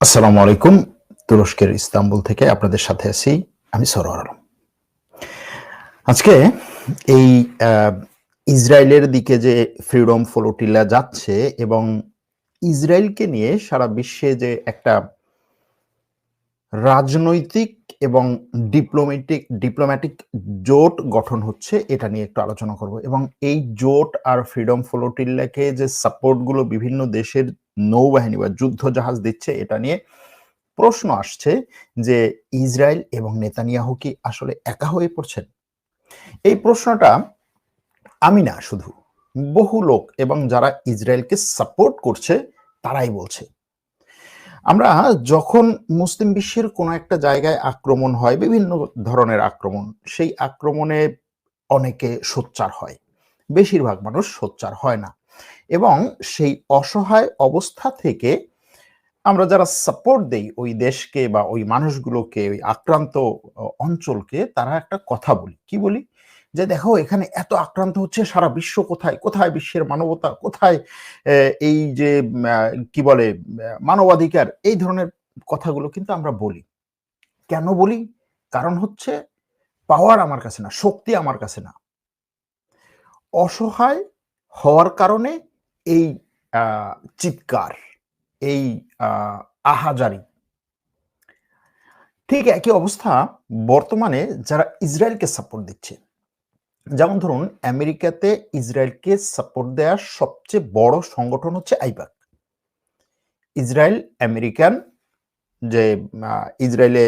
আসসালামু আলাইকুম। তুরস্কের ইস্তাম্বুল থেকে আপনাদের সাথে আছি আমি সরোয়ার আলম। আজকে এই ইসরায়েলের দিকে যে ফ্রিডম ফ্লোটিলা যাচ্ছে এবং ইসরায়েলকে নিয়ে সারা বিশ্বে যে একটা রাজনৈতিক এবং ডিপ্লোমেটিক ডিপ্লোম্যাটিক জোট গঠন হচ্ছে, এটা নিয়ে একটু আলোচনা করব। এবং এই জোট আর ফ্রিডম ফ্লোটিল্লাকে যে সাপোর্টগুলো বিভিন্ন দেশের নৌবাহিনী বা যুদ্ধ জাহাজ দিচ্ছে, এটা নিয়ে প্রশ্ন আসছে যে ইসরায়েল এবং নেতানিয়াহু কি আসলে একা হয়ে পড়ছেন? এই প্রশ্নটা আমি না, শুধু বহু লোক এবং যারা ইসরায়েলকে সাপোর্ট করছে, তারাই বলছে। আমরা যখন মুসলিম বিশ্বের কোনো একটা জায়গায় আক্রমণ হয়, বিভিন্ন ধরনের আক্রমণ, সেই আক্রমণে অনেকে সোচ্চার হয়। বেশিরভাগ মানুষ সোচ্চার হয় না। এবং সেই অসহায় অবস্থা থেকে আমরা যারা সাপোর্ট দেই ওই দেশকে বা ওই মানুষগুলোকে, ওই আক্রান্ত অঞ্চলকে, তারা একটা কথা বলি। কি বলি? যে দেখো, এখানে এত আক্রান্ত হচ্ছে সারা বিশ্ব কোথায়? কোথায় বিশ্বের মানবতা? কোথায় এই যে কি বলে মানবাধিকার? এই ধরনের কথাগুলো কিন্তু আমরা বলি। কেন বলি? কারণ হচ্ছে পাওয়ার আমার কাছে না, শক্তি আমার কাছে না। অসহায় হওয়ার কারণে এই চিৎকার, এই আহাজারি। ঠিক একই অবস্থা বর্তমানে যারা ইসরায়েলকে সাপোর্ট দিচ্ছে। যেমন ধরুন, আমেরিকাতে ইসরায়েলকে সাপোর্ট দেওয়ার সবচেয়ে বড় সংগঠন হচ্ছে আইপাক ইসরায়েল, আমেরিকান, যে ইসরায়েলে,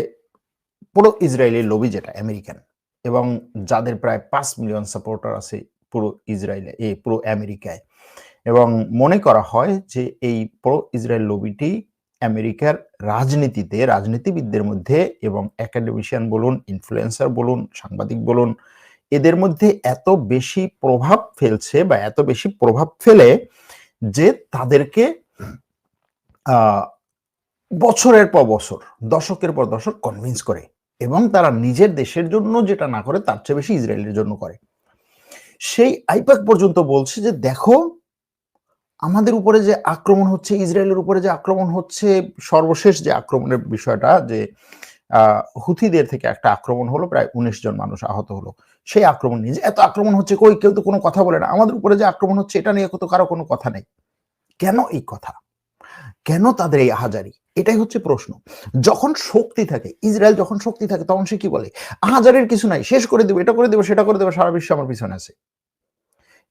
পুরো ইসরায়েলি লবি যেটা, আমেরিকান, এবং যাদের প্রায় পাঁচ মিলিয়ন সাপোর্টার আছে পুরো ইসরায়েলে এই পুরো আমেরিকায়। এবং মনে করা হয় যে, এই পুরো ইসরায়েল লবিটি আমেরিকার রাজনীতিতে, রাজনীতিবিদদের মধ্যে, এবং একাডেমিশিয়ান বলুন ইনফ্লুয়েন্সার বলুন, সাংবাদিক বলুন এদের মধ্যে এত বেশি প্রভাব ফেলছে বা এত বেশি প্রভাব ফেলে যে তাদেরকে বছরের পর বছর, দশকের পর দশক কনভিন্স করে এবং তারা নিজের দেশের জন্য যেটা না করে তার চেয়ে বেশি ইসরায়েলের জন্য করে। সেই আইপাক পর্যন্ত বলছে যে, দেখো, আমাদের উপরে যে আক্রমণ হচ্ছে, ইসরায়েলের উপরে যে আক্রমণ হচ্ছে, সর্বশেষ যে আক্রমণের বিষয়টা যে হুথিদের থেকে একটা আক্রমণ হলো, প্রায় উনিশ জন মানুষ আহত হলো। সেই আক্রমণ নিয়ে যে এত আক্রমণ হচ্ছে কই, কেউ তো কোনো কথা বলে না। আমাদের উপরে যে আক্রমণ হচ্ছে, এটা নিয়ে তো কারও কোনো কথা নেই। কেন এই কথা? কেন তাদের এই আহাজারি? এটাই হচ্ছে প্রশ্ন। যখন শক্তি থাকে, ইসরায়েল যখন শক্তি থাকে, তখন সে কি বলে? আহাজারির কিছু নাই, শেষ করে দেবো, এটা করে দেবো, সেটা করে দেবো, সারা বিশ্ব আমার পিছনে আছে।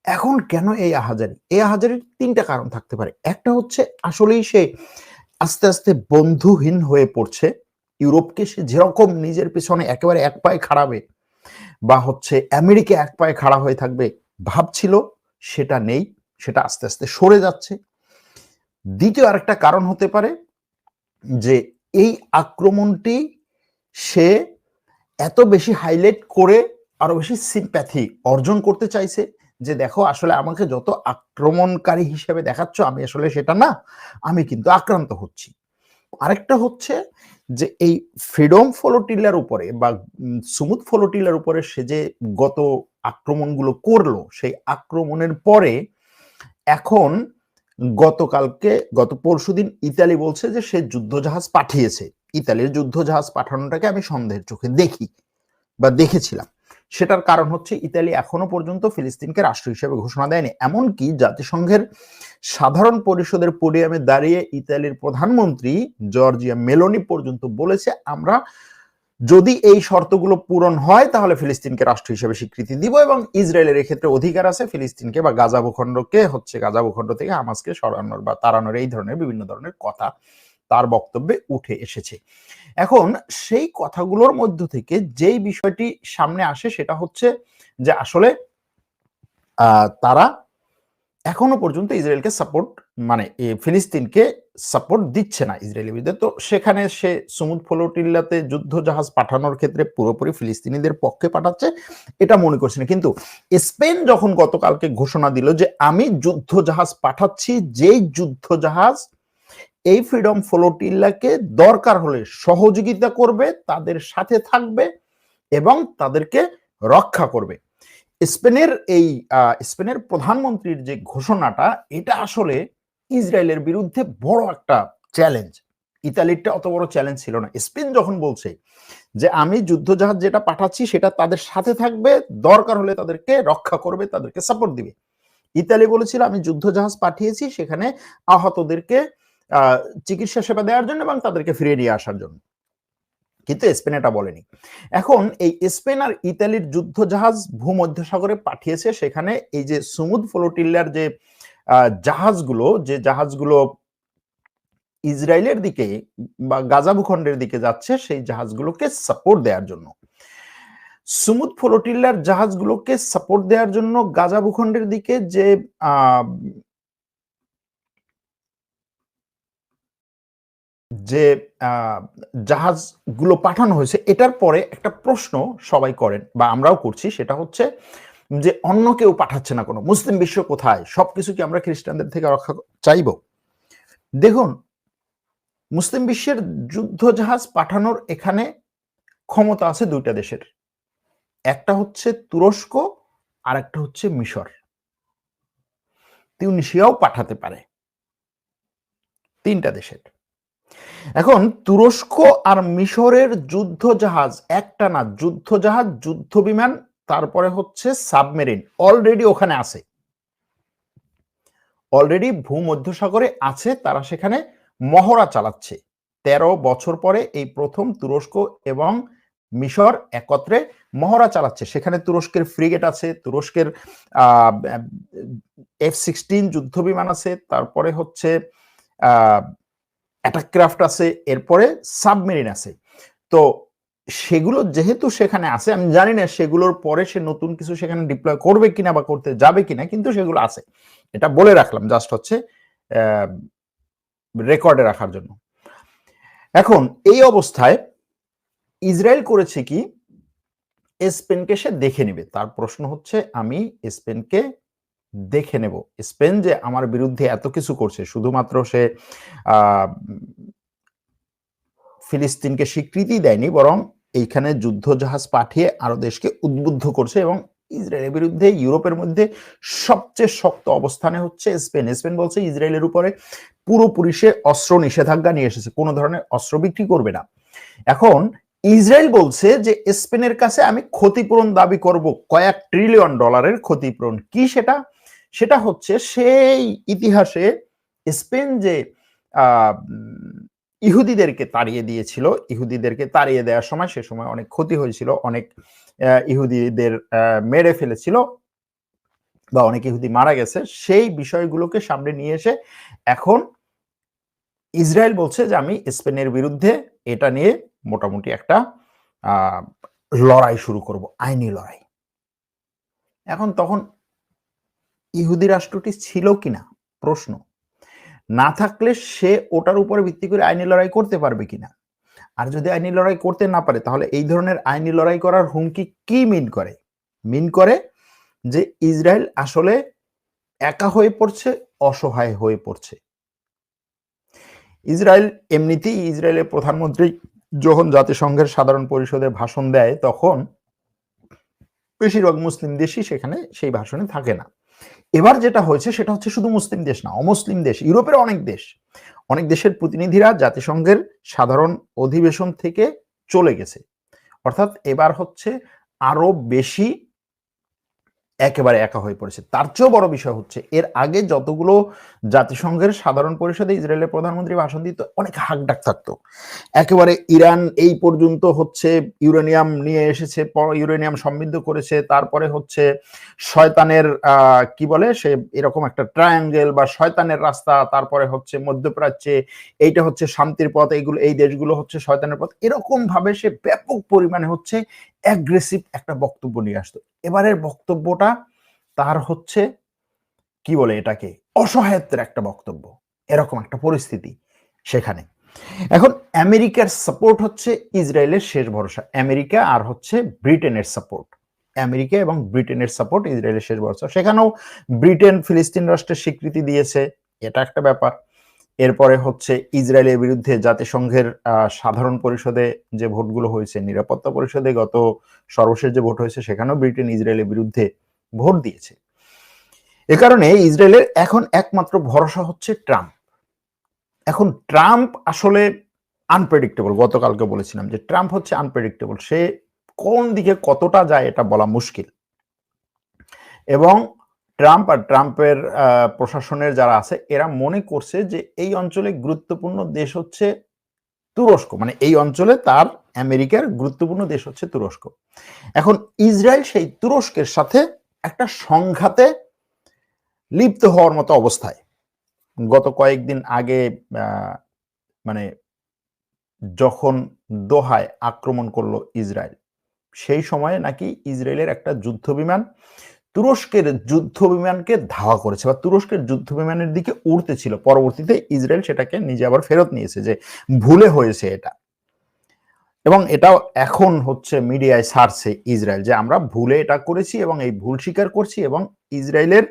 এখন কেন এই আহাজারি? এই আহাজারির তিনটা কারণ থাকতে পারে। একটা হচ্ছে, আসলেই সে আস্তে আস্তে বন্ধুহীন হয়ে পড়ছে। ইউরোপকে সে যেরকম নিজের পিছনে একেবারে এক পায়ে খাড়াবে বা হচ্ছে আমেরিকা এক পায়ে খাড়া হয়ে থাকবে ভাবছিল, সেটা নেই, সেটা আস্তে আস্তে সরে যাচ্ছে। দ্বিতীয় আরেকটা কারণ হতে পারে যে এই আক্রমণটি সে এত বেশি হাইলাইট করে আরও বেশি সিম্প্যাথি অর্জন করতে চাইছে যে দেখো, আসলে আমাকে যত আক্রমণকারী হিসেবে দেখাচ্ছ, আমি আসলে সেটা না, আমি কিন্তু আক্রান্ত হচ্ছি। আরেকটা হচ্ছে যে এই ফ্রিডম ফলোটিলার উপরে বা সুমুদ ফলোটিলার উপরে সে যে গত আক্রমণগুলো করল, সেই আক্রমণের পরে এখন গতকালকে, গত পরশুদিন ইতালি বলছে যে সে যুদ্ধজাহাজ পাঠিয়েছে। ইতালির যুদ্ধজাহাজ পাঠানোটাকে আমি সন্দেহের চোখে দেখি বা দেখেছিলাম। সেটার কারণ হচ্ছে ইতালি এখনও পর্যন্ত ফিলিস্তিনকে রাষ্ট্র হিসেবে ঘোষণা দেয়নি। এমনকি জাতিসংঘের সাধারণ পরিষদের পোডিয়ামে দাঁড়িয়ে ইতালির প্রধানমন্ত্রী জর্জিয়া মেলোনি পর্যন্ত বলেছে, আমরা যদি এই শর্তগুলো পূরণ হয়, তাহলে ফিলিস্তিনকে রাষ্ট্র হিসেবে স্বীকৃতি দিব এবং ইসরায়েলের এক্ষেত্রে অধিকার আছে ফিলিস্তিনকে বা গাজা ভূখণ্ডকে হচ্ছে গাজা ভূখণ্ড থেকে হামাসকে সরানোর বা তাড়ানোর এই ধরনের বিভিন্ন ধরনের কথা। তার বক্তব্যে উঠে এসেছে। এখন সেই কথাগুলোর মধ্য থেকে যেই বিষয়টি সামনে আসে সেটা হচ্ছে যে আসলে তারা এখনও পর্যন্ত ইসরায়েলকে সাপোর্ট মানে ফিলিস্তিনকে সাপোর্ট দিচ্ছে না ইসরায়েলি বিরুদ্ধে। তো সেখানে সে সমুদ ফ্লোটিল্লাতে যুদ্ধ জাহাজ পাঠানোর ক্ষেত্রে পুরোপুরি ফিলিস্তিনিদের পক্ষে পাঠাচ্ছে, এটা মনে করছে না। কিন্তু স্পেন যখন গতকালকে ঘোষণা দিল যে আমি যুদ্ধ জাহাজ পাঠাচ্ছি, যেই যুদ্ধ জাহাজ এই ফ্রিডম ফ্লোটিল্লাকে দরকার হলে সহযোগিতা করবে, তাদের সাথে থাকবে এবং তাদেরকে রক্ষা করবে। স্পেনের এই স্পেনের প্রধানমন্ত্রীর যে ঘোষণাটা, এটা আসলে ইসরায়েলের বিরুদ্ধে বড় একটা চ্যালেঞ্জ ইতালিরটা অত বড় চ্যালেঞ্জ ছিল না। স্পেন যখন বলছে যে, আমি যুদ্ধজাহাজ যেটা পাঠাচ্ছি, সেটা তাদের সাথে থাকবে, দরকার হলে তাদেরকে রক্ষা করবে, তাদেরকে সাপোর্ট দিবে। ইতালি বলেছিল, আমি যুদ্ধজাহাজ পাঠিয়েছি, সেখানে আহতদেরকে চিকিৎসা সেবা দেওয়ার জন্য এবং তাদেরকে ফিরিয়ে নিয়ে আসার জন্য। কিন্তু স্পেন এটা বলেনি। এখন এই স্পেন আর ইতালির যুদ্ধজাহাজ ভূমধ্যসাগরে পাঠিয়েছে, সেখানে এই যে সুমুদ ফ্লোটিল্লার যে জাহাজগুলো যে জাহাজগুলো ইসরায়েলের দিকে বা গাজা ভূখণ্ডের দিকে যাচ্ছে, সেই জাহাজগুলোকে সাপোর্ট দেওয়ার জন্য। সুমুদ ফ্লোটিল্লার জাহাজগুলোকে সাপোর্ট দেওয়ার জন্য গাজা ভূখণ্ডের দিকে যে যে জাহাজগুলো পাঠানো হয়েছে, এটার পরে একটা প্রশ্ন সবাই করেন বা আমরাও করছি, সেটা হচ্ছে যে, অন্য কেউ পাঠাচ্ছে না কোনো। মুসলিম বিশ্ব কোথায়? সবকিছু কি আমরা খ্রিস্টানদের থেকে রক্ষা চাইব? দেখুন, মুসলিম বিশ্বের যুদ্ধ জাহাজ পাঠানোর এখানে ক্ষমতা আছে দুইটা দেশের। একটা হচ্ছে তুরস্ক আর একটা হচ্ছে মিশর। তিউনিশিয়াও পাঠাতে পারে। তিনটা দেশের। এখন তুরস্ক আর মিশরের যুদ্ধ জাহাজ একটা না যুদ্ধ জাহাজ যুদ্ধ বিমান তারপরে হচ্ছে সাবমেরিন, অলরেডি ওখানে আছে। অলরেডি ভূমধ্যসাগরে আছে, তারা সেখানে মহড়া চালাচ্ছে। তেরো বছর পরে এই প্রথম তুরস্ক এবং মিশর একত্রে মহড়া চালাচ্ছে। সেখানে তুরস্কের ফ্রিগেট আছে, তুরস্কের এফ সিক্সটিন যুদ্ধ বিমান আছে, তারপরে হচ্ছে অ্যাটাকক্রাফট আছে, এরপরে সাবমেরিন আছে। তো সেগুলো যেহেতু সেখানে আছে, আমি জানি না সেগুলোর পরে সে নতুন কিছু সেখানে ডিপ্লয় করবে কিনা বা করতে যাবে কিনা, কিন্তু সেগুলো আছে। এটা বলে রাখলাম জাস্ট হচ্ছে রেকর্ডে রাখার জন্য। এখন এই অবস্থায় ইসরায়েল করেছে কি? স্পেনকে সে দেখে নেবে। তার প্রশ্ন হচ্ছে, আমি স্পেনকে দেখে নেব। স্পেন যে আমার বিরুদ্ধে এত কিছু করছে, শুধুমাত্র সে ফিলিস্তিনকে স্বীকৃতি দেয়নি, বরং এইখানে যুদ্ধ জাহাজ পাঠিয়ে আরও দেশকে উদ্বুদ্ধ করছে এবং ইসরায়েলের বিরুদ্ধে, ইউরোপের মধ্যে সবচেয়ে শক্ত অবস্থানে হচ্ছে স্পেন। স্পেন বলছে ইসরায়েলের উপরে পুরোপুরি সে অস্ত্র নিষেধাজ্ঞা নিয়ে এসেছে, কোনো ধরনের অস্ত্র বিক্রি করবে না। এখন ইসরায়েল বলছে যে স্পেনের কাছে আমি ক্ষতিপূরণ দাবি করব, কয়েক ট্রিলিয়ন ডলারের ক্ষতিপূরণ। কি সেটা? সেটা হচ্ছে সেই ইতিহাসে স্পেন যে ইহুদিদেরকে তাড়িয়ে দিয়েছিল, ইহুদিদেরকে তাড়িয়ে দেওয়ার সময়, সে সময় অনেক ক্ষতি হয়েছিল, অনেক ইহুদিদের মেরে ফেলেছিল বা অনেক ইহুদি মারা গেছে, সেই বিষয়গুলোকে সামনে নিয়ে এসে এখন ইসরায়েল বলছে যে, আমি স্পেনের বিরুদ্ধে এটা নিয়ে মোটামুটি একটা লড়াই শুরু করব, আইনি লড়াই। এখন তখন ইহুদি রাষ্ট্রটি ছিল কিনা? প্রশ্ন। না থাকলে সে ওটার উপরে ভিত্তি করে আইনি লড়াই করতে পারবে কিনা? আর যদি আইনি লড়াই করতে না পারে, তাহলে এই ধরনের আইনি লড়াই করার হুমকি কি মিন করে? মিন করে যে ইসরায়েল আসলে একা হয়ে পড়ছে, অসহায় হয়ে পড়ছে। ইসরায়েল এমনিতেই ইসরায়েলের প্রধানমন্ত্রী যখন জাতিসংঘের সাধারণ পরিষদে ভাষণ দেয়, তখন বেশিরভাগ মুসলিম দেশই সেখানে সেই ভাষণে থাকে না। এবার যেটা হয়েছে সেটা হচ্ছে শুধু মুসলিম দেশ না, অমুসলিম দেশ, ইউরোপের অনেক দেশ। অনেক দেশের প্রতিনিধিরা জাতিসংঘের সাধারণ অধিবেশন থেকে চলে গেছে। অর্থাৎ এবার হচ্ছে আরও বেশি একেবারে একা হয়ে পড়েছে। তার চেয়েও বড় বিষয় হচ্ছে, এর আগে যতগুলো জাতিসংঘের সাধারণ পরিষদে ইসরায়েলের প্রধানমন্ত্রী ভাষণ দিত, অনেক হাক ডাক থাকতো। একেবারে ইরান এই পর্যন্ত হচ্ছে ইউরেনিয়াম নিয়ে এসেছে ইউরেনিয়াম সমৃদ্ধ করেছে, তারপরে হচ্ছে শয়তানের কি বলে, সে এরকম একটা ট্রায়াঙ্গেল বা শয়তানের রাস্তা, তারপরে হচ্ছে মধ্যপ্রাচ্যে, এইটা হচ্ছে শান্তির পথ, এইগুলো, এই দেশগুলো হচ্ছে শয়তানের পথ। এরকম ভাবে সে ব্যাপক পরিমাণে হচ্ছে অ্যাগ্রেসিভ একটা বক্তব্য নিয়ে আসতো। এবারের বক্তব্যটা তার হচ্ছে, কি বলে এটাকে, অসহায়ত্বের একটা বক্তব্য। এরকম একটা পরিস্থিতি সেখানে। এখন আমেরিকার সাপোর্ট হচ্ছে ইসরায়েলের শেষ ভরসা। আমেরিকা আর হচ্ছে ব্রিটেনের সাপোর্ট আমেরিকা এবং ব্রিটেনের সাপোর্ট ইসরায়েলের শেষ ভরসা। সেখানেও ব্রিটেন, ফিলিস্তিন রাষ্ট্রের স্বীকৃতি দিয়েছে। এটা একটা ব্যাপার। এরপরে হচ্ছে ইসরায়েলের বিরুদ্ধে জাতিসংঘের সাধারণ পরিষদে যে ভোটগুলো হয়েছে, নিরাপত্তা পরিষদে গত সর্বশেষ যে ভোট হয়েছে, সেখানেও ব্রিটেন ইসরায়েলের বিরুদ্ধে ভোট দিয়েছে। এ কারণে ইসরায়েলের এখন একমাত্র ভরসা হচ্ছে ট্রাম্প। এখন ট্রাম্প আসলে আনপ্রেডিক্টেবল গতকালকে বলেছিলাম যে ট্রাম্প হচ্ছে আনপ্রেডিক্টেবল সে কোন দিকে কতটা যায় এটা বলা মুশকিল। এবং ট্রাম্প আর ট্রাম্পের প্রশাসনের যারা আছে, এরা মনে করছে যে এই অঞ্চলে গুরুত্বপূর্ণ দেশ হচ্ছে তুরস্ক। মানে এই অঞ্চলে তার আমেরিকার গুরুত্বপূর্ণ দেশ হচ্ছে তুরস্ক। এখন ইসরায়েল সেই তুরস্কের সাথে একটা সংঘাতে লিপ্ত হওয়ার মতো অবস্থায়। গত কয়েকদিন আগে মানে যখন দোহায় আক্রমণ করল ইসরায়েল, সেই সময়ে নাকি ইসরায়েলের একটা যুদ্ধ বিমান তুরস্কের যুদ্ধ বিমানকে ধাওয়া করেছে বা তুরস্কের যুদ্ধ বিমানের দিকে উড়তে ছিল। পরবর্তীতে ইসরায়েল সেটাকে নিজে আবার ফেরত নিয়েছে যে ভুলে হয়েছে এটা। এবং এটাও এখন হচ্ছে মিডিয়ায় ছাড়ছে ইসরায়েল যে আমরা ভুলে এটা করেছি এবং এই ভুল স্বীকার করছি এবং ইসরায়েলের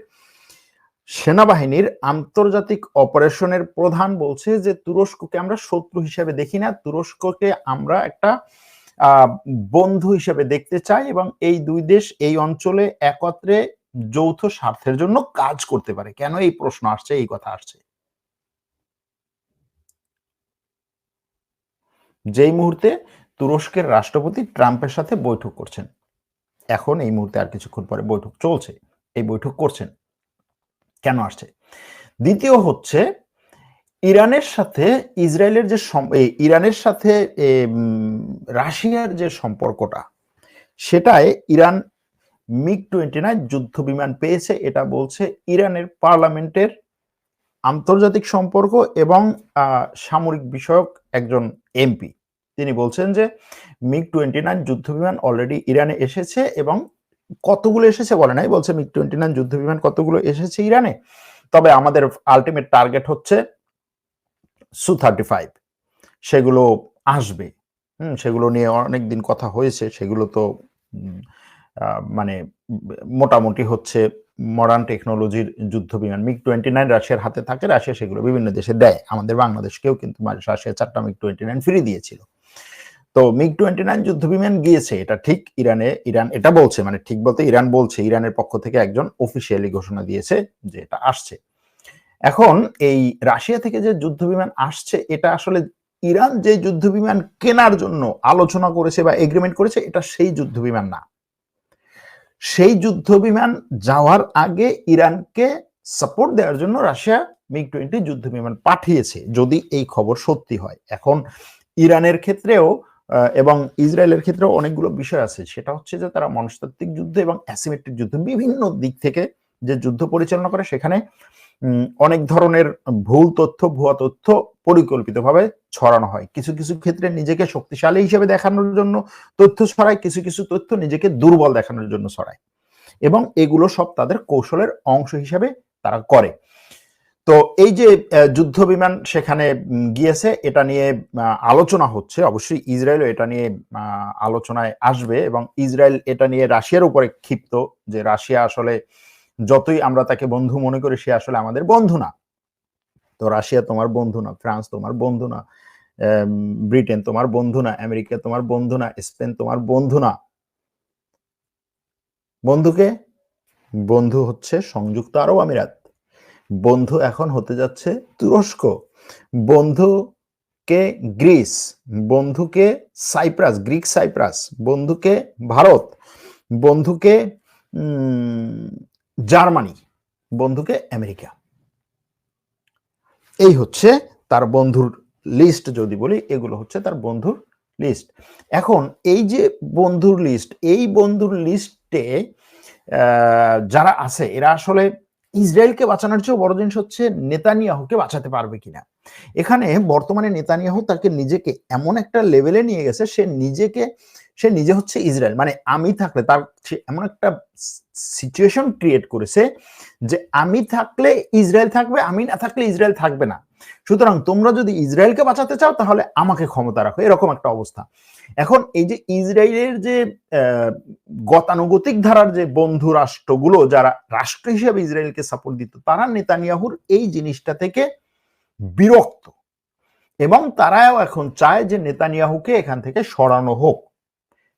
সেনাবাহিনীর আন্তর্জাতিক অপারেশনের প্রধান বলছে যে তুরস্ককে আমরা শত্রু হিসেবে দেখি না। তুরস্ককে আমরা একটা বন্ধু হিসেবে দেখতে চাই এবং এই দুই দেশ এই অঞ্চলে একত্রে যৌথ স্বার্থের জন্য কাজ করতে পারে। কেন এই প্রশ্ন আসছে, এই কথা আসছে? যেই মুহূর্তে তুরস্কের রাষ্ট্রপতি ট্রাম্পের সাথে বৈঠক করছেন, এখন এই মুহূর্তে আর কিছুক্ষণ পরে বৈঠক চলছে, এই বৈঠক করছেন। কেন আসছে? দ্বিতীয় হচ্ছে ইরানের সাথে ইসরায়েলের যে ইরানের সাথে রাশিয়ার যে সম্পর্কটা সেটায় ইরান মিগ টোয়েন্টি নাইন যুদ্ধ বিমান পেয়েছে। এটা বলছে ইরানের পার্লামেন্টের আন্তর্জাতিক সম্পর্ক এবং সামরিক বিষয়ক একজন এমপি। তিনি বলছেন যে মিগ টোয়েন্টি নাইন যুদ্ধ বিমান অলরেডি ইরানে এসেছে এবং কতগুলো এসেছে বলে নাই, বলছে মিগ টোয়েন্টি নাইন যুদ্ধ বিমান কতগুলো এসেছে ইরানে। তবে আমাদের আলটিমেট টার্গেট হচ্ছে সু থার্টি ফাইভ সেগুলো আসবে। হুম, সেগুলো নিয়ে অনেক দিন কথা হয়েছে। সেগুলো তো মানে মোটামুটি হচ্ছে মডার্ন টেকনোলজির যুদ্ধ বিমান মিগ টোয়েন্টি নাইন রাশিয়ার হাতে থাকে। রাশিয়া সেগুলো বিভিন্ন দেশে দেয়। আমাদের বাংলাদেশকেও কিন্তু রাশিয়া চারটা মিগ টোয়েন্টি নাইন ফিরিয়ে দিয়েছিল। তো মিগ টোয়েন্টি নাইন যুদ্ধ বিমান গিয়েছে। এটা ঠিক ইরানে, ইরান এটা বলছে। মানে ঠিক বলতে ইরান বলছে। ইরানের পক্ষ থেকে একজন অফিসিয়ালি ঘোষণা দিয়েছে যে এটা আসছে। এখন এই রাশিয়া থেকে যে যুদ্ধ বিমান আসছে, এটা আসলে ইরান যে যুদ্ধ বিমান কেনার জন্য আলোচনা করেছে বা এগ্রিমেন্ট করেছে, এটা সেই যুদ্ধ বিমান না। সেই যুদ্ধ বিমান যাওয়ার আগে ইরানকে সাপোর্ট দেওয়ার জন্য রাশিয়া মিগ টোয়েন্টি যুদ্ধ বিমান পাঠিয়েছে, যদি এই খবর সত্যি হয়। এখন ইরানের ক্ষেত্রেও এবং ইসরায়েলের ক্ষেত্রেও অনেকগুলো বিষয় আছে। সেটা হচ্ছে যে তারা মনস্তাত্ত্বিক যুদ্ধ এবং অ্যাসিমেট্রিক যুদ্ধ বিভিন্ন দিক থেকে যে যুদ্ধ পরিচালনা করে, সেখানে অনেক ধরনের ভুল তথ্য, ভুয়া তথ্য পরিকল্পিতভাবে ছড়ানো হয়। কিছু কিছু ক্ষেত্রে নিজেকে শক্তিশালী হিসেবে দেখানোর জন্য তথ্য ছড়ায়, কিছু কিছু তথ্য নিজেকে দুর্বল দেখানোর জন্য ছড়ায়। এবং এগুলো সব তাদের কৌশলের অংশ হিসেবে তারা করে। তো এই যে যুদ্ধ বিমান সেখানে গিয়েছে, এটা নিয়ে আলোচনা হচ্ছে। অবশ্যই ইসরায়েলও এটা নিয়ে আলোচনায় আসবে এবং ইসরায়েল এটা নিয়ে রাশিয়ার উপরে ক্ষিপ্ত যে রাশিয়া আসলে যতই আমরা তাকে বন্ধু মনে করি, সে আসলে আমাদের বন্ধু না। তো রাশিয়া তোমার বন্ধু না, ফ্রান্স তোমার বন্ধু না ব্রিটেন তোমার বন্ধু না, আমেরিকা তোমার বন্ধু না, স্পেন তোমার বন্ধু না। বন্ধুকে বন্ধু হচ্ছে সংযুক্ত আরব আমিরাত। বন্ধু এখন হতে যাচ্ছে তুরস্ক। বন্ধুকে গ্রিস? বন্ধুকে সাইপ্রাস? Greek cypress. বন্ধুকে ভারত? বন্ধুকে জার্মানি, বন্ধুকে আমেরিকা। এই হচ্ছে তার বন্ধুর লিস্ট যদি বলি, এগুলো হচ্ছে তার বন্ধুর লিস্ট এখন এই যে বন্ধুর লিস্ট এই বন্ধুর লিস্টে যারা আছে, এরা আসলে ইসরায়েলকে বাঁচানোর চেয়েও বড় জিনিস হচ্ছে নেতানিয়াহুকে বাঁচাতে পারবে কিনা। এখানে বর্তমানে নেতানিয়াহু তাকে নিজেকে এমন একটা লেভেলে নিয়ে গেছে, সে নিজেকে, সে নিজে হচ্ছে ইসরায়েল। মানে আমি থাকলে তার এমন একটা সিচুয়েশন ক্রিয়েট করেছে যে আমি থাকলে ইসরায়েল থাকবে, আমি না থাকলে ইসরায়েল থাকবে না। সুতরাং তোমরা যদি ইসরায়েলকে বাঁচাতে চাও, তাহলে আমাকে ক্ষমতা রাখো। এরকম একটা অবস্থা। এখন এই যে ইসরায়েলের যে গতানুগতিক ধারার যে বন্ধু রাষ্ট্রগুলো, যারা রাষ্ট্র হিসেবে ইসরায়েলকে সাপোর্ট দিত, তারা নেতানিয়াহুর এই জিনিসটা থেকে বিরক্ত। এবং তারাও এখন চায় যে নেতানিয়াহুকে এখান থেকে সরানো হোক।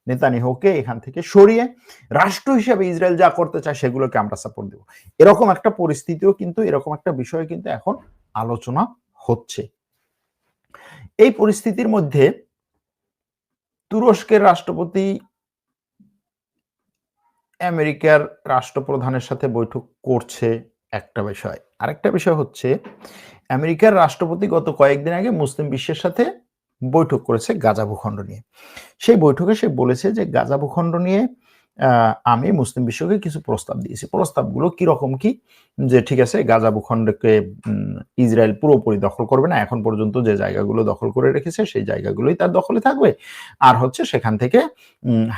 নেতানিয়াহুকে এখান থেকে সরিয়ে রাষ্ট্র হিসেবে ইসরায়েল যা করতে চায় সেগুলোকে আমরা সাপোর্ট দেব। এরকম একটা পরিস্থিতিও কিন্তু, এরকম একটা বিষয় কিন্তু এখন আলোচনা হচ্ছে। এই পরিস্থিতির মধ্যে তুরস্কের রাষ্ট্রপতি আমেরিকার রাষ্ট্রপ্রধানের সাথে বৈঠক করছে একটা বিষয়। আরেকটা বিষয় হচ্ছে আমেরিকার রাষ্ট্রপতি গত কয়েকদিন আগে মুসলিম বিশ্বের সাথে বৈঠক করেছে গাজা ভূখণ্ড নিয়ে। সেই বৈঠকে সে বলেছে যে গাজা ভূখণ্ড নিয়ে আমি মুসলিম বিশ্বকে কিছু প্রস্তাব দিয়েছি। প্রস্তাবগুলো কীরকম কি? যে ঠিক আছে গাজা ভূখণ্ডকে ইসরায়েল পুরোপুরি দখল করবে না, এখন পর্যন্ত যে জায়গাগুলো দখল করে রেখেছে, সেই জায়গাগুলোই তার দখলে থাকবে। আর হচ্ছে সেখান থেকে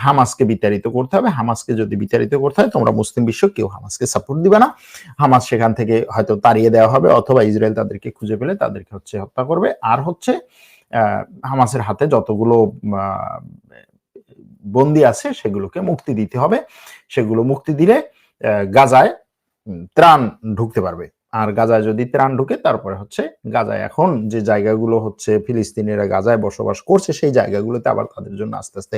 হামাসকে বিতাড়িত করতে হবে। হামাসকে যদি বিতাড়িত করতে হয়, তোমরা মুসলিম বিশ্ব কেউ হামাসকে সাপোর্ট দিবে না। হামাস সেখান থেকে হয়তো তাড়িয়ে দেওয়া হবে, অথবা ইসরায়েল তাদেরকে খুঁজে পেলে তাদেরকে হচ্ছে হত্যা করবে। আর হচ্ছে হামাসের হাতে যতগুলো বন্দি আছে, সেগুলোকে মুক্তি দিতে হবে। সেগুলো মুক্তি দিলে গাজায় ত্রাণ ঢুকতে পারবে। আর গাজায় যদি ত্রাণ ঢুকে, তারপরে হচ্ছে গাজায় এখন যে জায়গাগুলো হচ্ছে ফিলিস্তিনিরা গাজায় বসবাস করছে, সেই জায়গাগুলোতে আবার তাদের জন্য আস্তে আস্তে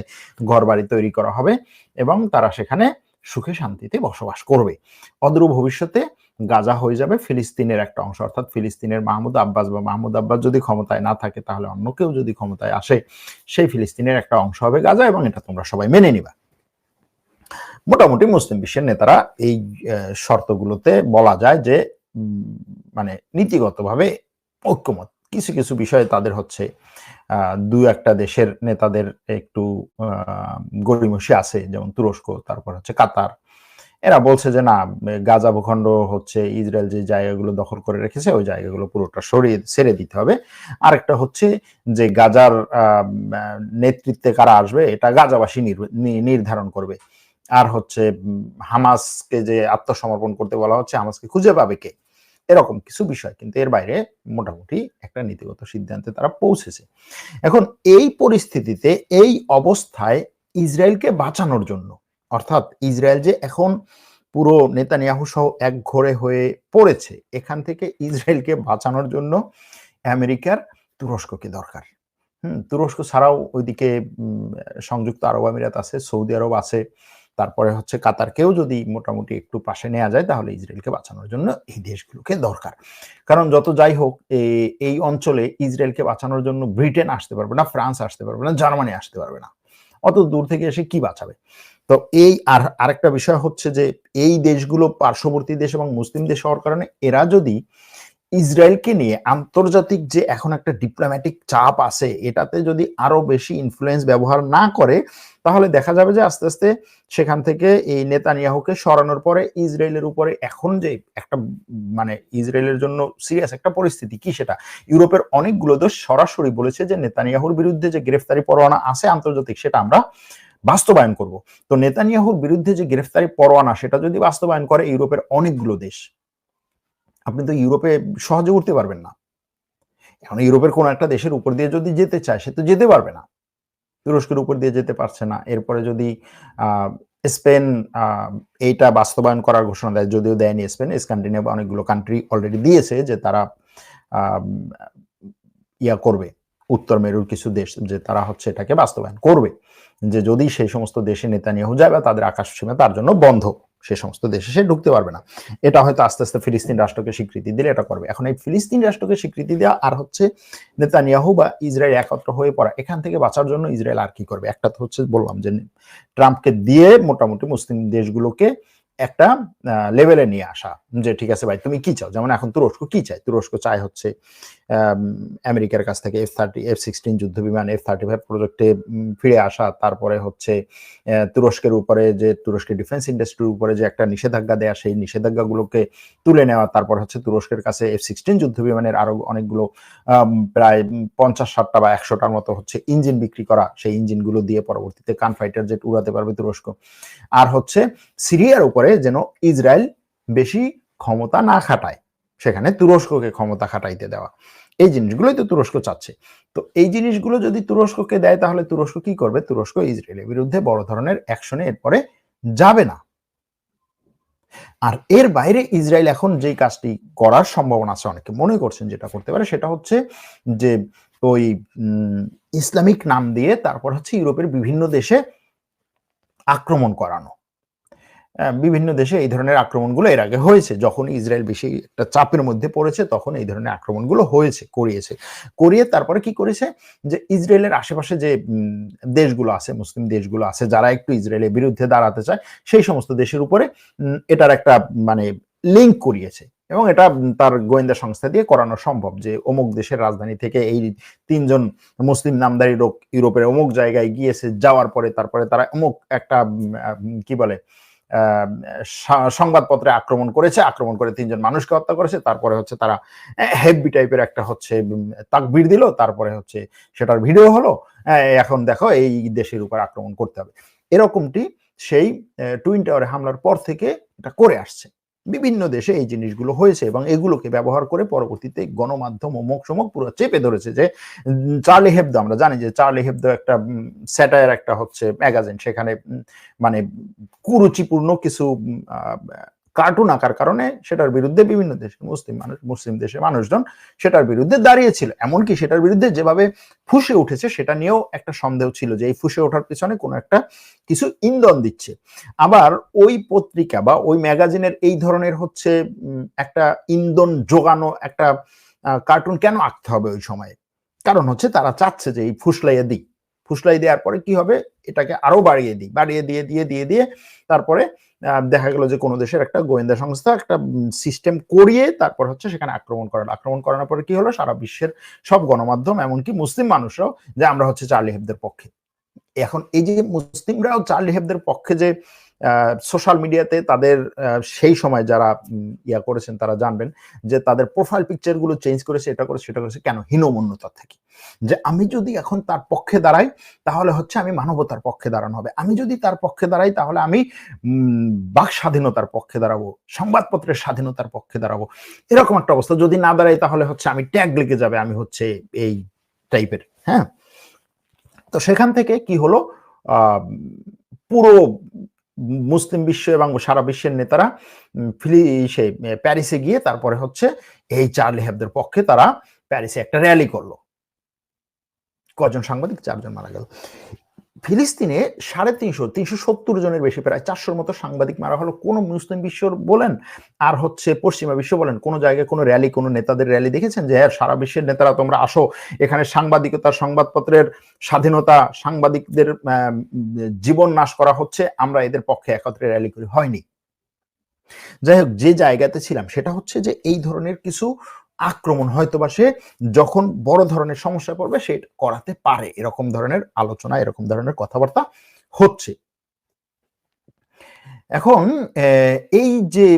ঘর বাড়ি তৈরি করা হবে এবং তারা সেখানে সুখে শান্তিতে বসবাস করবে। অদূর ভবিষ্যতে গাজা হয়ে যাবে ফিলিস্তিনের একটা অংশ। অর্থাৎ ফিলিস্তিনের মাহমুদ আব্বাস বা মাহমুদ আব্বাস যদি ক্ষমতায় না থাকে, তাহলে অন্য কেউ যদি ক্ষমতায় আসে, সেই ফিলিস্তিনের একটা অংশ হবে গাজা এবং এটা তোমরা সবাই মেনে নিবা। মোটামুটি মুসলিম বিশ্বের নেতারা এই শর্তগুলোতে বলা যায় যে মানে নীতিগতভাবে ঐক্যমত। কিছু কিছু বিষয়ে তাদের হচ্ছে দু একটা দেশের নেতাদের একটু গরিমসি আছে, যেমন তুরস্ক, তারপর হচ্ছে কাতার এরা বলছে যে, না, গাজা ভূখণ্ড হচ্ছে ইসরায়েল যে জায়গাগুলো দখল করে রেখেছে, ওই জায়গাগুলো পুরোটা সরিয়ে, ছেড়ে দিতে হবে। আরেকটা হচ্ছে যে, গাজার নেতৃত্বে কারা আসবে, এটা গাজাবাসী নির্ধারণ করবে। আর হচ্ছে হামাসকে যে আত্মসমর্পণ করতে বলা হচ্ছে, হামাসকে খুঁজে পাবে কে? এরকম কিছু বিষয়। কিন্তু এর বাইরে মোটামুটি একটা নীতিগত সিদ্ধান্তে তারা পৌঁছেছে। এখন এই পরিস্থিতিতে, এই অবস্থায় ইসরায়েলকে বাঁচানোর জন্য অর্থাৎ ইসরায়েল যে এখন পুরো নেতানিয়াহু সহ এক ঘরে হয়ে পড়েছে, এখান থেকে ইসরায়েলকে বাঁচানোর জন্য আমেরিকার তুরস্ককে দরকার। হুম, তুরস্ক ছাড়াও ওইদিকে সংযুক্ত আরব আমিরাত আছে, সৌদি আরব আছে, তারপরে হচ্ছে কাতারকেও যদি মোটামুটি একটু পাশে নেওয়া যায়, তাহলে ইসরায়েলকে বাঁচানোর জন্য এই দেশগুলোকে দরকার। কারণ যত যাই হোক এই অঞ্চলে ইসরায়েলকে বাঁচানোর জন্য ব্রিটেন আসতে পারবে না, ফ্রান্স আসতে পারবে না, জার্মানি আসতে পারবে না। অত দূর থেকে এসে কি বাঁচাবে? তো এই আর আরেকটা বিষয় হচ্ছে যে এই দেশগুলো পার্শ্ববর্তী দেশ এবং মুসলিম দেশ হওয়ার কারণে এরা যদি ইসরায়েলকে নিয়ে আন্তর্জাতিক যে এখন একটা ডিপ্লোম্যাটিক চাপ আছে, এটাতে যদি আরও বেশি ইনফ্লুয়েন্স ব্যবহার না করে, তাহলে দেখা যাবে যে আস্তে আস্তে সেখান থেকে এই নেতানিয়াহুকে সরানোর পরে ইসরায়েলের উপরে এখন যে একটা মানে ইসরায়েলের জন্য সিরিয়াস একটা পরিস্থিতি, কি সেটা? ইউরোপের অনেকগুলো দেশ সরাসরি বলেছে যে নেতানিয়াহুর বিরুদ্ধে যে গ্রেফতারি পরোয়ানা আছে আন্তর্জাতিক, সেটা আমরা বাস্তবায়ন করব। তো নেতানিয়াহুর বিরুদ্ধে যে গ্রেফতারি পরোয়ানা, সেটা যদি বাস্তবায়ন করে ইউরোপের অনেকগুলো দেশ, আপনি তো ইউরোপে সহজে উঠতে পারবেন না। এখন ইউরোপের কোন একটা দেশের উপর দিয়ে যদি যেতে চায়, সে তো যেতে পারবে না। তুরস্কের উপর দিয়ে যেতে পারছে না। এরপরে যদি স্পেন এইটা বাস্তবায়ন করার ঘোষণা দেয়, যদিও দেয়নি স্পেন, স্ক্যান্ডিনেভ অনেকগুলো কান্ট্রি অলরেডি দিয়েছে যে তারা ইয়া করবে। উত্তর মেরুর কিছু দেশ যে তারা হচ্ছে এটাকে বাস্তবায়ন করবে। যে যদি সেই সমস্ত দেশে নেতা নিয়ে যায় বা তাদের আকাশ সীমা তার জন্য বন্ধ। সে সমস্ত দেশে সে ঢুকতে পারবে না। এটা হয়তো আস্তে আস্তে ফিলিস্তিন রাষ্ট্রকে স্বীকৃতি দিলে এটা করবে। এখন এই ফিলিস্তিন রাষ্ট্রকে স্বীকৃতি দেওয়া আর হচ্ছে নেতানিয়াহু বা ইসরায়েল একত্র হয়ে পড়া, এখান থেকে বাঁচার জন্য ইসরায়েল আর কি করবে? একটা তো হচ্ছে বললাম যে ট্রাম্পকে দিয়ে মোটামুটি মুসলিম দেশগুলোকে একটা লেভেলে নিয়ে আসা যে, ঠিক আছে ভাই, তুমি কি চাও? যেমন এখন তুরস্ক কি চায়? তুরস্ক চায় হচ্ছে আমেরিকার কাছ থেকে এফ থার্টি এফ সিক্সটিন যুদ্ধ বিমান এফ থার্টি ফাইভ প্রজেক্টে ফিরে আসা, তারপরে হচ্ছে তুরস্কের উপরে যে তুরস্কের ডিফেন্স ইন্ডাস্ট্রির উপরে যে একটা নিষেধাজ্ঞা দেয়া, সেই নিষেধাজ্ঞাগুলোকে তুলে নেওয়া, তারপর হচ্ছে তুরস্কের কাছে এফ সিক্সটিন যুদ্ধ বিমানের আরও অনেকগুলো প্রায় পঞ্চাশ ষাটটা বা একশোটার মতো হচ্ছে ইঞ্জিন বিক্রি করা, সেই ইঞ্জিনগুলো দিয়ে পরবর্তীতে কান ফাইটার জেট উড়াতে পারবে তুরস্ক। আর হচ্ছে সিরিয়ার উপরে যেন ইসরায়েল বেশি ক্ষমতা না খাটায়। সেখানে তুরস্ককে ক্ষমতা খাটাইতে দেওয়া। এই জিনিসগুলোই তো তুরস্ক চাচ্ছে। তো এই জিনিসগুলো যদি তুরস্ককে দেয়, তাহলে তুরস্ক কি করবে? তুরস্ক ইসরায়েলের বিরুদ্ধে বড় ধরনের অ্যাকশনে এরপরে যাবে না। আর এর বাইরে ইসরায়েল এখন যেই কাজটি করার সম্ভাবনা আছে, অনেকে মনে করছেন যেটা করতে পারে, সেটা হচ্ছে যে ওই ইসলামিক নাম দিয়ে তারপর হচ্ছে ইউরোপের বিভিন্ন দেশে আক্রমণ করানো। বিভিন্ন দেশে এই ধরনের আক্রমণগুলো এর আগে হয়েছে। যখন ইসরায়েল বেশি একটা চাপের মধ্যে পড়েছে, তখন এই ধরনের আক্রমণগুলো হয়েছে, করিয়েছে। করিয়ে তারপরে কি করেছে? যে ইসরায়েলের আশেপাশে যে দেশগুলো আছে, মুসলিম দেশগুলো আছে, যারা একটু ইসরায়েলের বিরুদ্ধে দাঁড়াতে চায়, সেই সমস্ত দেশের উপরে এটার একটা মানে লিঙ্ক করিয়েছে। এবং এটা তার গোয়েন্দা সংস্থা দিয়ে করানো সম্ভব যে, অমুক দেশের রাজধানী থেকে এই তিনজন মুসলিম নামদারি লোক ইউরোপের অমুক জায়গায় গিয়েছে, যাওয়ার পরে তারপরে তারা অমুক একটা কি বলে সংবাদপত্রে আক্রমণ করেছে, আক্রমণ করে তিনজন মানুষকে হত্যা করেছে, তারপরে হচ্ছে তারা হেভি টাইপের একটা হচ্ছে তাকবির দিল, তারপরে হচ্ছে সেটার ভিডিও হলো। এখন দেখো এই দেশের উপর আক্রমণ করতে হবে। এরকমটি সেই টুইন টাওয়ারে হামলার পর থেকে এটা করে আসছে। বিভিন্ন দেশে এই জিনিসগুলো হয়েছে এবং এগুলোকে ব্যবহার করে পরবর্তীতে গণমাধ্যম অমুক সমক পুরো চেপে ধরেছে যে চার্লি হেবদো আমরা জানি যে চার্লি হেবদো একটা স্যাটায়ার একটা হচ্ছে ম্যাগাজিন সেখানে মানে কুরুচিপূর্ণ কিছু কার্টুন আঁকার কারণে সেটার বিরুদ্ধে বিভিন্ন দেশে মুসলিম মানুষ, মুসলিম দেশের মানুষজন সেটার বিরুদ্ধে দাঁড়িয়েছিল। এমনকি সেটার বিরুদ্ধে যেভাবে ফুসে উঠেছে, সেটা নিয়েও একটা সন্দেহ ছিল যে এই ফুসে ওঠার পিছনে কোনো একটা কিছু ইন্ধন দিচ্ছে। আবার ওই পত্রিকা বা ওই ম্যাগাজিনের এই ধরনের হচ্ছে একটা ইন্ধন যোগানো একটা কার্টুন কেন আঁকতে হবে ওই সময়ে? কারণ হচ্ছে তারা চাচ্ছে যে এই ফুসলাইয়া দিই ফুসলাই দেওয়ার পরে কি হবে? এটাকে আরও বাড়িয়ে দিই বাড়িয়ে দিয়ে দিয়ে দিয়ে দিয়ে, তারপরে দেখা গেল যে কোনো দেশের একটা গোয়েন্দা সংস্থা একটা সিস্টেম করিয়ে তারপর হচ্ছে সেখানে আক্রমণ করার আক্রমণ করানোর পরে কি হলো? সারা বিশ্বের সব গণমাধ্যম, এমনকি মুসলিম মানুষরাও যে আমরা হচ্ছে চার্লি হেবদের পক্ষে। এখন এই যে মুসলিমরাও চার্লি হেবদের পক্ষে যে সোশ্যাল মিডিয়াতে তাদের সেই সময় যারা ইয়া করেছেন তারা জানবেন যে তাদের প্রোফাইল পিকচারগুলো চেঞ্জ করেছে এটা করেছে সেটা করেছে কেন? হীনমন্যতা থেকে। যে আমি যদি এখন তার পক্ষে দাঁড়াই, তাহলে হচ্ছে আমি মানবতার পক্ষে দাঁড়ানো হবে। আমি যদি তার পক্ষে দাঁড়াই, তাহলে আমি বাক স্বাধীনতার পক্ষে দাঁড়াবো, সংবাদপত্রের স্বাধীনতার পক্ষে দাঁড়াবো। এরকম একটা অবস্থা। যদি না দাঁড়াই, তাহলে হচ্ছে আমি ট্যাগ লেগে যাবে, আমি হচ্ছে এই টাইপের হ্যাঁ? তো সেখান থেকে কি হলো? পুরো মুসলিম বিশ্ব এবং সারা বিশ্বের নেতারা ফিলি সেই প্যারিসে গিয়ে তারপরে হচ্ছে এই চার্লি হেবদের পক্ষে তারা প্যারিসে একটা র্যালি করল। কজন সাংবাদিক? চারজন মারা গেল। ফিলিস্তিনে সাড়ে তিনশো তিনশো সত্তর জনের বেশি, প্রায় চারশোর মতো সাংবাদিক মারা হলো। কোনো মুসলিম বিশ্ব বলেন, আর হচ্ছে পশ্চিমা বিশ্ব বলেন, কোনো জায়গায় কোনো র্যালি কোনো নেতাদের র্যালি দেখেছেন যে হ্যাঁ সারা বিশ্বের নেতারা, তোমরা আসো, এখানে সাংবাদিকতা, সংবাদপত্রের স্বাধীনতা, সাংবাদিকদের জীবন নাশ করা হচ্ছে, আমরা এদের পক্ষে একত্রে র্যালি করি। হয়নি। যাই হোক, যে জায়গাতে ছিলাম, সেটা হচ্ছে যে, এই ধরনের কিছু আক্রমণ হয়তো বা সে যখন বড় ধরনের সমস্যা পড়বে, সে করাতে পারে। এরকম ধরনের আলোচনা, এরকম ধরনের কথাবার্তা হচ্ছে। এখন এই যে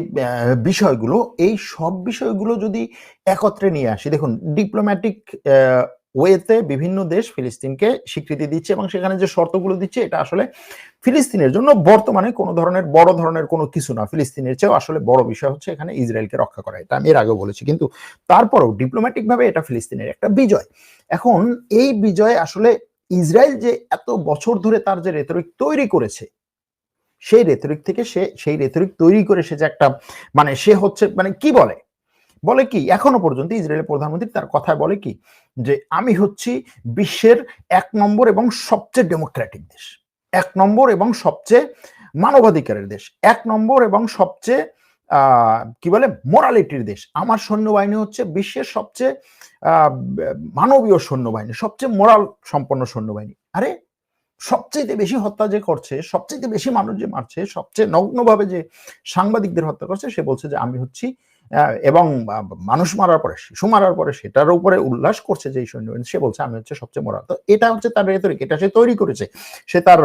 বিষয়গুলো, এই সব বিষয়গুলো যদি একত্রে নিয়ে আসি, দেখুন ডিপ্লোম্যাটিক ওয়েতে বিভিন্ন দেশ ফিলিস্তিনকে স্বীকৃতি দিচ্ছে এবং সেখানে যে শর্তগুলো দিচ্ছে, এটা আসলে ফিলিস্তিনের জন্য বর্তমানে কোনো ধরনের বড় ধরনের কোনো কিছু না। ফিলিস্তিনের চেয়েও আসলে বড় বিষয় হচ্ছে এখানে ইসরায়েলকে রক্ষা করা। এটা আমি এর আগে বলেছি, কিন্তু তারপরেও ডিপ্লোম্যাটিক ভাবে এটা ফিলিস্তিনের একটা বিজয়। এখন এই বিজয় আসলে ইসরায়েল যে এত বছর ধরে তার যে রেতরিক তৈরি করেছে, সেই রেতরিক থেকে সে, সেই রেতরিক তৈরি করে সে যে একটা মানে সে হচ্ছে মানে কি বলে? বলে কি? এখনও পর্যন্ত ইসরায়েলের প্রধানমন্ত্রী তার কথায় বলে কি? যে আমি হচ্ছি বিশ্বের এক নম্বর এবং সবচেয়ে ডেমোক্রেটিক দেশ। এক নম্বর এবং সবচেয়ে মানবাধিকারের দেশ। এক নম্বর এবং সবচেয়ে কি বলে মোরালিটির দেশ। আমার সৈন্যবাহিনী হচ্ছে বিশ্বের সবচেয়ে মানবীয় সৈন্যবাহিনী, সবচেয়ে মোরাল সম্পন্ন সৈন্যবাহিনী। আরে সবচেয়ে বেশি হত্যা যে করছে সবচেয়ে বেশি মানুষ যে মারছে, সবচেয়ে নগ্নভাবে যে সাংবাদিকদের হত্যা করছে, সে বলছে যে আমি হচ্ছি এবং মানুষ মারার পরে, শিশু মারার পরে সেটার উপরে উল্লাস করছে যে সৈন্য, সে বলছে, আমি হচ্ছে সবচেয়ে মোরাল তো এটা হচ্ছে তার রেতরিক এটা সে তৈরি করেছে। সে তার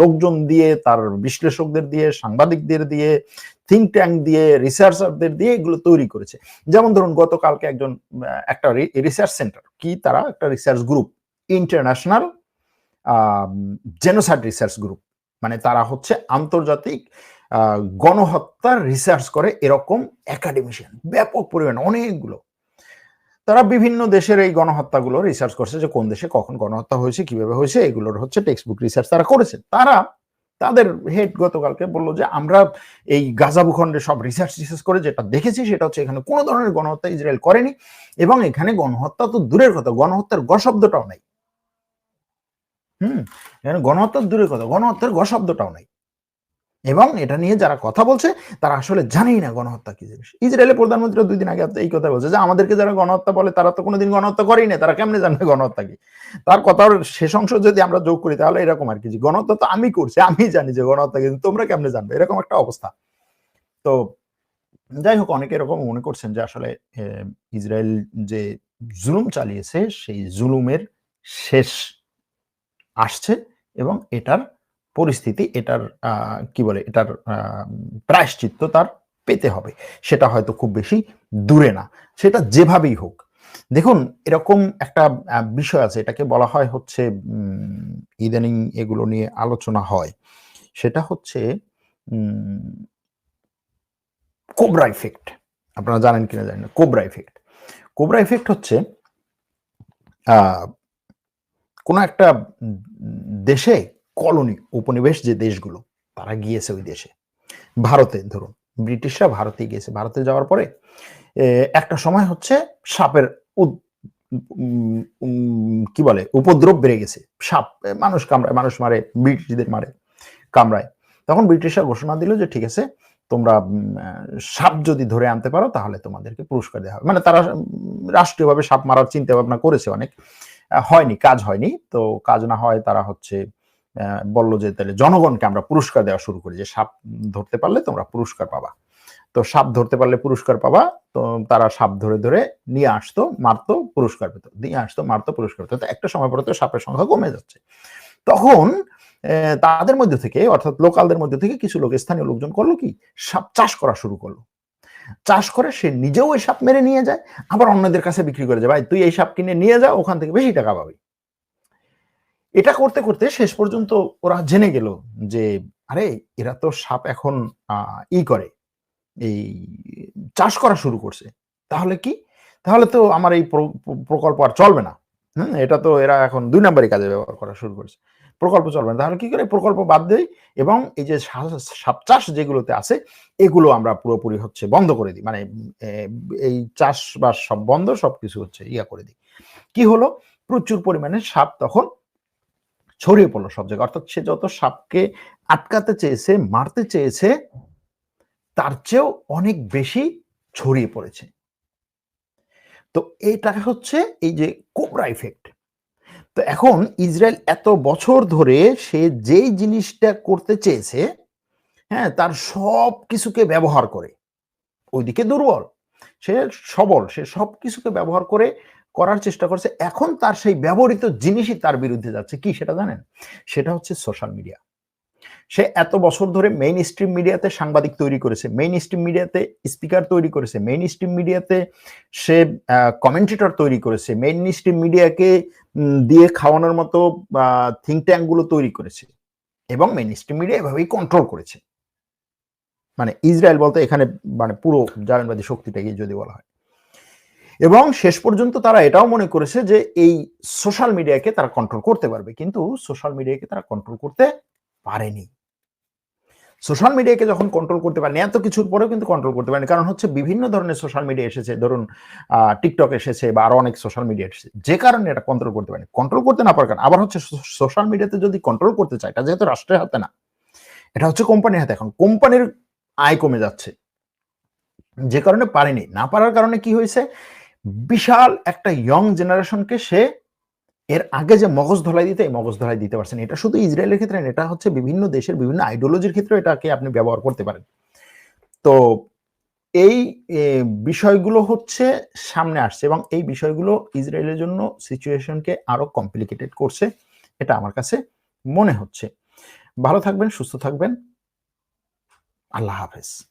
লোকজন দিয়ে, তার বিশ্লেষকদের দিয়ে, সাংবাদিকদের দিয়ে থিঙ্ক ট্যাঙ্ক দিয়ে রিসার্চারদের দিয়ে এগুলো তৈরি করেছে। যেমন ধরুন, গতকালকে একজন একটা রিসার্চ সেন্টার কি তারা? একটা research group international genocide research group মানে তারা হচ্ছে আন্তর্জাতিক গণহত্যার রিসার্চ করে এরকম একাডেমিশিয়ান ব্যাপক পরিমাণে, অনেকগুলো। তারা বিভিন্ন দেশের এই গণহত্যাগুলো রিসার্চ করছে যে কোন দেশে কখন গণহত্যা হয়েছে, কীভাবে হয়েছে, এগুলোর হচ্ছে টেক্সট বুক রিসার্চ তারা করেছে। তারা, তাদের হেড গতকালকে বলল যে আমরা এই গাজা ভূখণ্ডে সব রিসার্চ রিসার্চ করে যেটা দেখেছি সেটা হচ্ছে এখানে কোনো ধরনের গণহত্যা ইসরায়েল করেনি এবং এখানে গণহত্যা তো দূরের কথা, গণহত্যার গ শব্দটাও নাই। হুম, এখানে গণহত্যার দূরের কথা, গণহত্যার গ শব্দটাও নাই। এবং এটা নিয়ে যারা কথা বলছে, তারা আসলে জানেই না গণহত্যা কি জিনিস। ইসরায়েলের প্রধানমন্ত্রী দুই দিন আগে এই কথা বলছে যে, আমাদেরকে যারা গণহত্যা বলে, তারা তো কোনোদিন গণহত্যা করেই না তারা কেমনে জানবে গণহত্যা কি? তার কথার শেষ অংশ যদি আমরা যোগ করি, তাহলে এরকম আর কি গণহত্যা তো আমি করছি, আমি জানি যে গণহত্যা কি তোমরা কেমনে জানবে? এরকম একটা অবস্থা। তো যাই হোক, অনেকে এরকম মনে করছেন যে, আসলে ইসরায়েল যে জুলুম চালিয়েছে, সেই জুলুমের শেষ আসছে এবং এটার পরিস্থিতি এটার কি বলে, এটার প্রায়শ্চিত্ত তার পেতে হবে। সেটা হয়তো খুব বেশি দূরে না। সেটা যেভাবেই হোক। দেখুন, এরকম একটা বিষয় আছে। এটাকে বলা হয় হচ্ছে ইদানিং এগুলো নিয়ে আলোচনা হয়। সেটা হচ্ছে কোবরা ইফেক্ট। আপনারা জানেন কিনা জানেন না। Cobra effect. কোবরা ইফেক্ট হচ্ছে কোন একটা দেশে কলোনি, উপনিবেশ যে দেশগুলো, তারা গিয়েছে ওই দেশে। ভারতে ধরুন, ব্রিটিশরা ভারতে গিয়েছে। ভারতে যাওয়ার পরে একটা সময় হচ্ছে সাপের কি বলে, উপদ্রব বেড়ে গেছে। সাপ মানুষ কামড়ায়, মানুষ মারে, ব্রিটিশদের মারে, কামড়ায়। তখন ব্রিটিশরা ঘোষণা দিল যে, ঠিক আছে, তোমরা সাপ যদি ধরে আনতে পারো, তাহলে তোমাদেরকে পুরস্কার দেওয়া হবে। মানে তারা রাষ্ট্রীয়ভাবে সাপ মারার চিন্তা ভাবনা করেছে অনেক। হয়নি, কাজ হয়নি। তো কাজ না হয় তারা হচ্ছে বলল যে তাহলে জনগণকে আমরা পুরস্কার দেওয়া শুরু করি যে সাপ ধরতে পারলে তোমরা পুরস্কার পাবা। তো সাপ ধরতে পারলে পুরস্কার পাবা, তো তারা সাপ ধরে ধরে নিয়ে আসতো, মারতো, পুরস্কার পেত। নিয়ে আসতো, মারতো, পুরস্কার পেত। একটা সময় পরে তো সাপের সংখ্যা কমে যাচ্ছে। তখন তাদের মধ্যে থেকে, অর্থাৎ লোকালদের মধ্যে থেকে কিছু লোক, স্থানীয় লোকজন করল কি, সাপ চাষ করা শুরু করল। চাষ করে সে নিজেও ওই সাপ মেরে নিয়ে যায়, আবার অন্যদের কাছে বিক্রি করে যায় ভাই, তুই এই সাপ কিনে নিয়ে যা, ওখান থেকে বেশি টাকা পাবি। এটা করতে করতে শেষ পর্যন্ত ওরা জেনে গেল যে, আরে, এরা তো সাপ এখন ই করে। এই চাষ করা শুরু করছে। তাহলে কি? তাহলে তো আমার এই প্রকল্প আর চলবে না। হম, এটা তো এরা এখন দুই নম্বরই কাজে ব্যবহার করা শুরু করছে। প্রকল্প চলবে না। তাহলে কি করে? প্রকল্প বাদ দেয় এবং এই যে সাপ চাষ যেগুলোতে আছে, এগুলো আমরা পুরোপুরি হচ্ছে বন্ধ করে দিই। মানে এই চাষ বা সব বন্ধ, সবকিছু হচ্ছে ইয়া করে দিই। কি হলো? প্রচুর পরিমাণে সাপ তখন ছড়িয়ে পড়ল সব জায়গায়। অর্থাৎ সে যত সাপকে আটকাতে চেয়েছে, মারতে চেয়েছে, তার চেয়েও অনেক বেশি ছড়িয়ে পড়েছে। তো এটা হচ্ছে এই যে কোবরা ইফেক্ট তো এখন ইসরায়েল এত বছর ধরে সে যেই জিনিসটা করতে চেয়েছে হ্যাঁ তার সব কিছুকে ব্যবহার করে। ওইদিকে দুর্বল। সে সবল, সে সব কিছুকে ব্যবহার করে করার চেষ্টা করছে। এখন তার সেই ব্যবহৃত জিনিসই তার বিরুদ্ধে যাচ্ছে। কি সেটা জানেন? সেটা হচ্ছে সোশ্যাল মিডিয়া সে এত বছর ধরে মেইন স্ট্রিম মিডিয়াতে সাংবাদিক তৈরি করেছে মেইন স্ট্রিম মিডিয়াতে স্পিকার তৈরি করেছে মেইন স্ট্রিম মিডিয়াতে সে কমেন্টেটর তৈরি করেছে মেইন স্ট্রিম মিডিয়াকে দিয়ে খাওয়ানোর মতো থিঙ্ক ট্যাঙ্কগুলো তৈরি করেছে এবং মেইন স্ট্রিম মিডিয়া এভাবেই কন্ট্রোল করেছে। মানে ইসরায়েল বলতে এখানে মানে পুরো জামিনবাদী শক্তিটাকে যদি বলা হয়। এবং শেষ পর্যন্ত তারা এটাও মনে করেছে যে এই সোশ্যাল মিডিয়াকে তারা কন্ট্রোল করতে পারবে। কিন্তু সোশ্যাল মিডিয়াকে তারা কন্ট্রোল করতে পারেনি। সোশ্যাল মিডিয়াকে যখন কন্ট্রোল করতে পারেনি, এত কিছুর পরেও কিন্তু কন্ট্রোল করতে পারেনি। কারণ হচ্ছে বিভিন্ন ধরনের সোশ্যাল মিডিয়া এসেছে। ধরুন টিকটক এসেছে বা আরও অনেক সোশ্যাল মিডিয়া এসেছে। যে কারণে এটা কন্ট্রোল করতে পারেনি। কন্ট্রোল করতে না পারার আবার হচ্ছে সোশ্যাল মিডিয়াতে যদি কন্ট্রোল করতে চায়, এটা যেহেতু রাষ্ট্রের হাতে না, এটা হচ্ছে কোম্পানির হাতে। এখন কোম্পানির আয় কমে যাচ্ছে। যে কারণে পারেনি। না পারার কারণে কি হয়েছে? বিশাল একটা ইয়ং জেনারেশনকে সে এর আগে যে মগজ ধলাই দিতে, এই মগজ ধলাই দিতে পারছেন এটা শুধু ইসরায়েলের ক্ষেত্রে এটা হচ্ছে বিভিন্ন দেশের বিভিন্ন আইডিওলজির ক্ষেত্রে এটাকে আপনি ব্যবহার করতে পারেন। তো এই বিষয়গুলো হচ্ছে সামনে আসছে এবং এই বিষয়গুলো ইসরায়েলের জন্য সিচুয়েশনকে আরও কমপ্লিকেটেড করছে, এটা আমার কাছে মনে হচ্ছে। ভালো থাকবেন, সুস্থ থাকবেন। আল্লাহ হাফেজ।